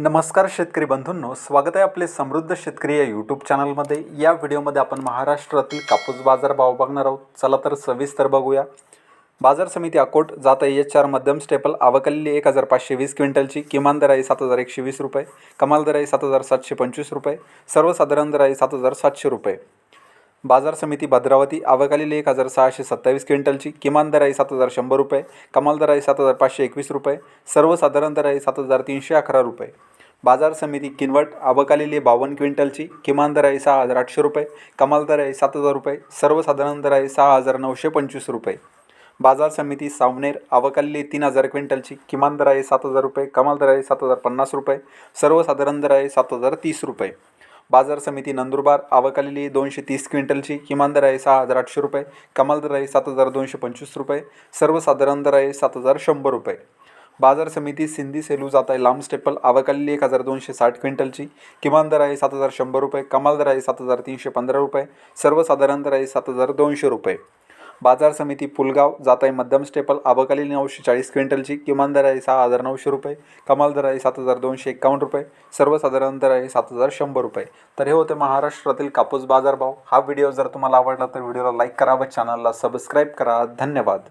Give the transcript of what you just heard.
नमस्कार शेतकरी बंधूंनो स्वागत आहे आपले समृद्ध शेतकरी या यूट्यूब चॅनलमध्ये या व्हिडिओमध्ये आपण महाराष्ट्रातील कापूस बाजार भाव बघणार आहोत. चला तर सविस्तर बघूया. बाजार समिती अकोट जात आहे. एच चार मध्यम स्टेपल. आवकलेली एक हजार पाचशे वीस क्विंटलची. किमान दर आहे सात हजार एकशे वीस रुपये. कमाल दर आहे सात हजार सातशे पंचवीस रुपये. सर्वसाधारण दर आहे सात हजार सातशे रुपये. बाजार समिती भद्रावती. आवकालील एक हजार सहाशे सत्तावीस क्विंटलची. किमान दर आहे सात हजार शंभर रुपये. कमाल दर आहे सात हजार पाचशे एकवीस रुपये. सर्वसाधारण दर आहे सात हजार तीनशे अकरा रुपये. बाजार समिती किनवट आवकालेली बावन्न क्विंटलची किमान दर आहे सहा हजार आठशे रुपये कमाल दर आहे सात हजार रुपये सर्वसाधारण दर आहे सहा हजार नऊशे पंचवीस रुपये. बाजार समिती सावनेर आवकालेली तीन हजार क्विंटलची किमान दर आहे सात हजार रुपये कमाल दर आहे सात हजार पन्नास रुपये सर्वसाधारण दर आहे सात हजार तीस रुपये. बाजार समिती नंदुरबार आवकालेली दोनशे तीस क्विंटलची किमान दर आहे सहा हजार आठशे रुपये कमाल दर आहे सात हजार दोनशे पंचवीस रुपये सर्वसाधारण दर आहे सात हजार शंभर रुपये. बाजार समिती सिंधी सेलू जात आहे. लांब स्टेपल आवकालेली एक हजार दोनशे साठ क्विंटलची. किमान दर आहे सात हजार शंभर रुपये कमाल दर आहे सात हजार तीनशे पंधरा रुपये सर्वसाधारण दर आहे सात हजार दोनशे रुपये. बाजार समिती पुलगाव जात आहे मध्यम स्टेपल आवकालीन नऊशे चाळीस क्विंटलची. किमान दर आहे सहा हजार नऊशे रुपये कमाल दर आहे सात हजार दोनशे एकावन्न रुपये सर्वसाधारण दर आहे सात हजार शंभर रुपये. तर हे होते महाराष्ट्रातील कापूस बाजार भाव. हा व्हिडिओ जर तुम्हाला आवडला तर व्हिडिओला लाईक करा व चॅनलला सबस्क्राईब करा. धन्यवाद.